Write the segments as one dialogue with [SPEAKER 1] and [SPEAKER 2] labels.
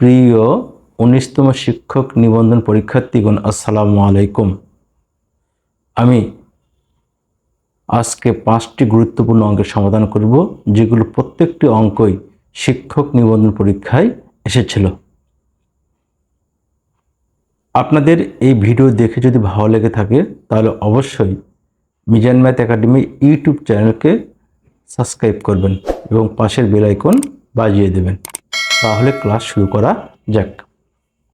[SPEAKER 1] প্রিয় উনিশতম শিক্ষক নিবন্ধন পরীক্ষার্থীগণ, আসসালামু আলাইকুম। আমি আজকে পাঁচটি গুরুত্বপূর্ণ অঙ্কের সমাধান করব, যেগুলো প্রত্যেকটি অঙ্কই শিক্ষক নিবন্ধন পরীক্ষায় এসেছিল। আপনাদের এই ভিডিও দেখে যদি ভালো লেগে থাকে, তাহলে অবশ্যই মিজান ম্যাথ একাডেমি ইউটিউব চ্যানেলকে সাবস্ক্রাইব করবেন এবং পাশের বেল আইকন বাজিয়ে দেবেন। তাহলে ক্লাস শুরু করা যাক।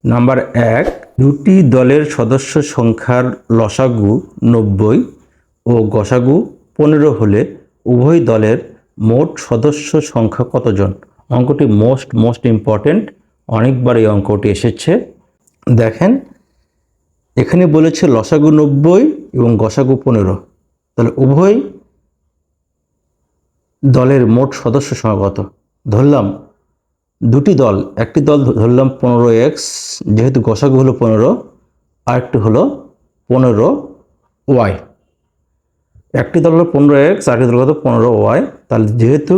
[SPEAKER 1] নাম্বার এক, দুটি দলের সদস্য সংখ্যার লসাগু নব্বই ও গসাগু পনেরো হলে উভয় দলের মোট সদস্য সংখ্যা কতজন? অঙ্কটি মোস্ট মোস্ট ইম্পর্ট্যান্ট অনেকবার এই অঙ্কটি এসেছে। দেখেন, এখানে বলেছে লসাগু নব্বই এবং গসাগু পনেরো। তাহলে উভয় দলের মোট সদস্য সংখ্যা কত? ধরলাম দুটি দল, একটি দল ধরলাম পনেরো এক্স, যেহেতু গসাগু হলো পনেরো, আরেকটি হলো পনেরো ওয়াই। একটি দল হলো পনেরো এক্স, আরেকটি দল কত পনেরো ওয়াই। তাহলে যেহেতু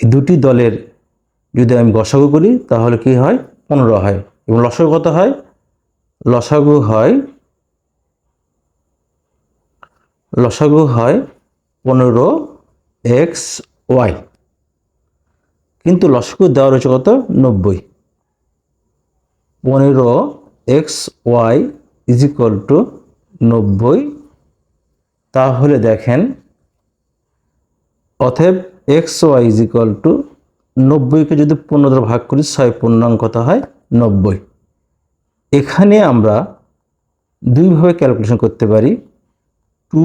[SPEAKER 1] এই দুটি দলের যদি আমি গসাগু করি, তাহলে কি হয়? পনেরো হয়। এবং লসাগু কত হয়? লসাগু হয় লসাগু হয় পনেরো এক্স ওয়াই। কিন্তু লসাগু দেওয়া রয়েছে কত? নব্বই। পনেরো X Y is equal to নব্বই। তাহলে দেখেন, অতএব X Y is equal to নব্বইকে যদি পনেরো দ্বারা ভাগ করি, ছয় পূর্ণাঙ্ক কত হয়? নব্বই। এখানে আমরা দুইভাবে ক্যালকুলেশন করতে পারি। টু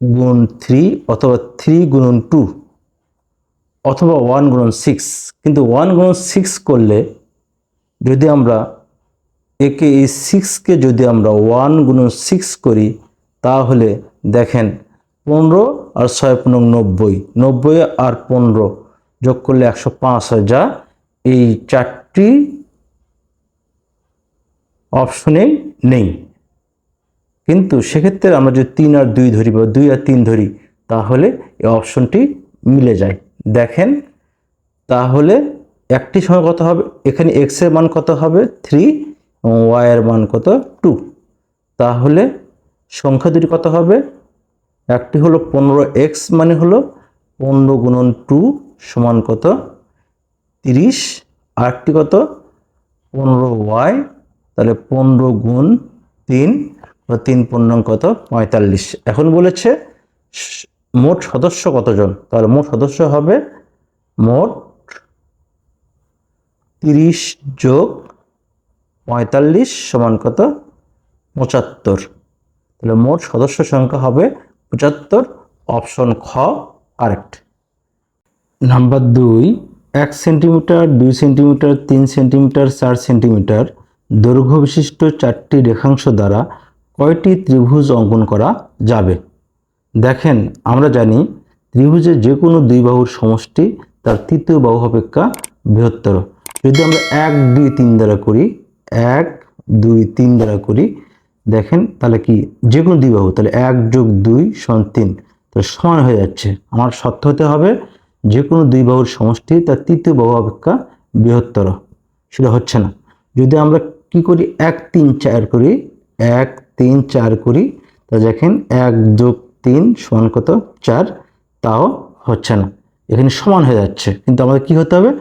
[SPEAKER 1] গুণ থ্রি অথবা থ্রি গুণন টু। অথবা ওয়ান গুণন সিক্স কিন্তু ওয়ান গুণন সিক্স করলে যদি আমরা একে এই সিক্সকে যদি আমরা ওয়ান গুণন সিক্স করি, তাহলে দেখেন পনেরো আর ছয় পনেরো নব্বই। নব্বই আর পনেরো যোগ করলে একশো পাঁচ হয় যা এই চারটি অপশনে নেই। কিন্তু সেক্ষেত্রে আমরা যদি তিন আর দুই ধরি বা দুই আর তিন ধরি, তাহলে এই অপশনটি মিলে যায়। দেখেন, তাহলে একটি সময় কত হবে? এখানে এক্সের মান কত হবে? থ্রি এবং ওয়াই এর মান কত? টু তাহলে সংখ্যা দুটি কত হবে? একটি হলো পনেরো এক্স মানে হলো পনেরো গুণন টু সমান কত? তিরিশ। আরেকটি কত? পনেরো ওয়াই তাহলে পনেরো গুণ তিন তিন পূর্ণাঙ্ক কত? পঁয়তাল্লিশ। এখন বলেছে মোট সদস্য কতজন? তাহলে মোট সদস্য হবে মোট তিরিশ যোগ পঁয়তাল্লিশ সমান কত? পঁচাত্তর। তাহলে মোট সদস্য সংখ্যা হবে পঁচাত্তর, অপশন খ কারেক্ট নাম্বার দুই, এক সেন্টিমিটার, দুই সেন্টিমিটার, তিন সেন্টিমিটার, চার সেন্টিমিটার দৈর্ঘ্য বিশিষ্ট চারটি রেখাংশ দ্বারা কয়টি ত্রিভুজ অঙ্কন করা যাবে? দেখেন, আমরা জানি ত্রিভুজের যে কোনো দুই বাহুর সমষ্টি তার তৃতীয় বাহু অপেক্ষা বৃহত্তর। যদি আমরা এক, দুই, তিন দ্বারা করি, এক, দুই, তিন দ্বারা করি, দেখেন তাহলে কি? যে কোনো দুই বাহু, তাহলে এক যোগ দুই সমান তিন। তাহলে সমান হয়ে যাচ্ছে। আমার সত্য হতে হবে যে কোনো দুই বাহুর সমষ্টি তার তৃতীয় বাহু অপেক্ষা বৃহত্তর। সেটা হচ্ছে না। যদি আমরা কি করি? এক, তিন, চার করি, এক, তিন, চার করি তা দেখেন এক যোগ তিন সমান কত? চার। তাও হচ্ছে না। এখানে সমান হয়ে যাচ্ছে। কিন্তু আমাদের কি হতে হবে?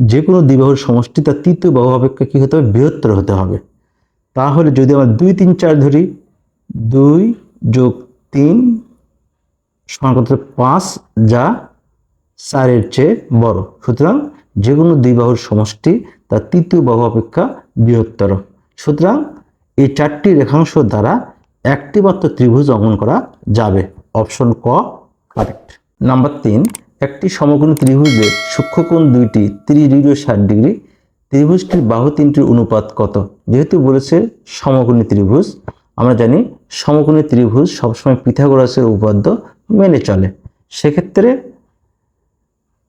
[SPEAKER 1] যে কোনো দ্বিবাহুর সমষ্টি তার তৃতীয় বাহু অপেক্ষা কী হতে হবে? বৃহত্তর হতে হবে। তাহলে যদি আমরা দুই, তিন, চার ধরি, দুই যোগ তিন সমান কত? পাঁচ, যা চারের চেয়ে বড়। সুতরাং যে কোনো দুই বাহুর সমষ্টি তার তৃতীয় বাহু অপেক্ষা বৃহত্তর। সুতরাং এই চারটি রেখাংশ দ্বারা একটি মাত্র ত্রিভুজ অঙ্কন করা যাবে। অপশন ক, কারেক্ট। নাম্বার তিন, একটি সমকোণী ত্রিভুজের সূক্ষ্মকোণ দুইটি ত্রিশ ডিগ্রি ষাট ডিগ্রি। ত্রিভুজটির বাহু তিনটির অনুপাত কত? যেহেতু বলেছে সমকোণী ত্রিভুজ, আমরা জানি সমকোণী ত্রিভুজ সবসময় পিথাগোরাসের উপাদ্য মেনে চলে। সেক্ষেত্রে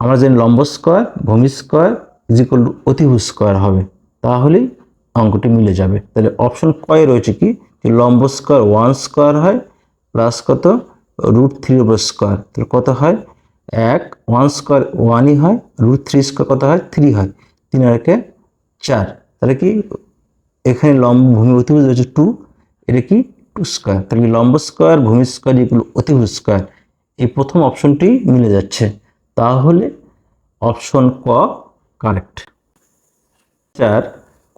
[SPEAKER 1] আমরা জানি লম্ব স্কোয়ার, ভূমি স্কোয়ার ইজিকল অতিভুজ স্কোয়ার হবে। তাহলেই অঙ্কটি মিলে যাবে। তাহলে অপশন কয়ে রয়েছে কি? লম্ব স্কোয়ার ওয়ান স্কোয়ার হয়, প্লাস কত? Root three over square. তাহলে কত হয়? এক, ওয়ান স্কোয়ার ওয়ানই হয়, রুট থ্রি স্কোয়ার কত হয়? থ্রি হয়। তিন আর একে চার। তাহলে কি? এখানে লম্ব ভূমি অতিভুজ রয়েছে টু, এটা কি? Two square. তাহলে কি লম্ব স্কোয়ার, ভূমি স্কোয়ার এগুলো অতিভুজ স্কোয়ার? এই প্রথম অপশনটি মিলে যাচ্ছে। তাহলে অপশন ক কারেক্ট চার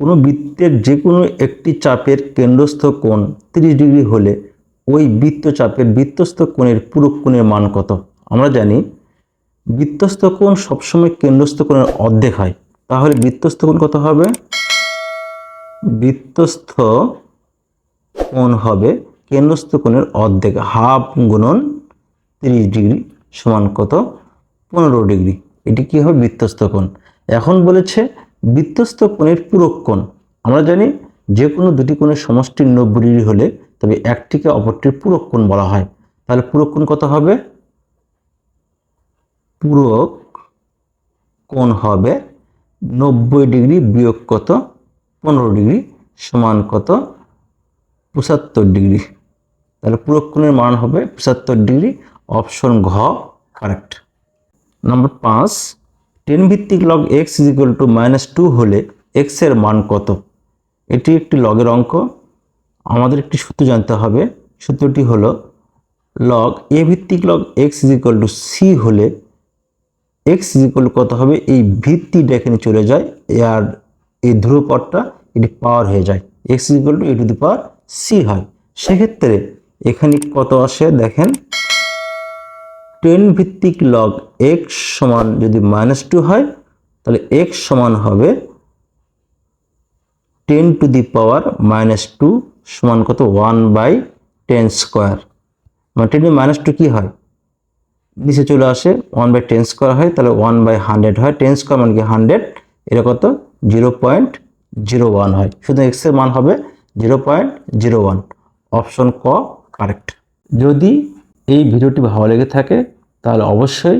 [SPEAKER 1] কোনো বৃত্তের যে কোনো একটি চাপের কেন্দ্রস্থ কোণ তিরিশ ডিগ্রি হলে ওই বৃত্ত চাপের বৃত্তস্থ কোণের পূরক কোণের মান কত? আমরা জানি বৃত্তস্থ কোণ সবসময় কেন্দ্রস্থ কোণের অর্ধেক হয়। তাহলে বৃত্তস্থ কোণ কত হবে? বৃত্তস্থ কোণ হবে কেন্দ্রস্থ কোণের অর্ধেক, হাফ গুণন তিরিশ ডিগ্রি সমান কত? পনেরো ডিগ্রি। এটি কি হবে? বৃত্তস্থ কোণ। এখন বলেছে বৃত্তস্থ কোণের পূরক কোণ। আমরা জানি যে কোনো দুটি কোণের সমষ্টি নব্বই ডিগ্রি হলে তবে একটিকে অপরটির পূরক কোণ বলা হয়। তাহলে পূরক কোণ কত হবে? পূরক কোণ হবে নব্বই ডিগ্রি বিয়োগ কত? পনেরো ডিগ্রি সমান কত? পঁচাত্তর ডিগ্রি। তাহলে পূরক কোণের মান হবে পঁচাত্তর ডিগ্রি অপশন ঘ কারেক্ট নম্বর পাঁচ টেন ভিত্তিক log X is equal to minus two হলে এক্সের মান কত? এটি একটি লগের অঙ্ক। আমাদের একটি সূত্র জানতে হবে। সূত্রটি হলো লগ এ ভিত্তিক log X is equal to C হলে এক্স ইজ ইকুয়াল কত হবে? এই ভিত্তিটা এখানে চলে যায়। আর এই ধ্রুবপদটা এটি পাওয়ার হয়ে যায়। X is equal to A to the power C হয়। সেক্ষেত্রে এখানে কত আসে? দেখেন টেন ভিত্তিক লগ এক্স সমান যদি মাইনাস টু হয়, তাহলে এক্স সমান হবে ten to the power minus two সমান কত ওয়ান বাই টেন স্কোয়ার মানে টেন মাইনাস টু কী হয়? নিচে চলে আসে ওয়ান বাই টেন স্কোয়ার হয়, তাহলে ওয়ান বাই হান্ড্রেড হয়। টেন স্কোয়ার মানে কি হান্ড্রেড এটা কত? জিরো পয়েন্ট জিরো ওয়ান হয়। শুধু এক্সের মান হবে zero point zero one option ক কারেক্ট যদি এই ভিডিওটি ভালো লেগে থাকে তাহলে অবশ্যই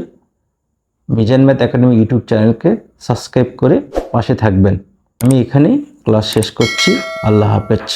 [SPEAKER 1] মিজান ম্যাথ একাডেমি ইউটিউব চ্যানেলকে সাবস্ক্রাইব করে পাশে থাকবেন। আমি এখানেই ক্লাস শেষ করছি। আল্লাহ হাফেজ।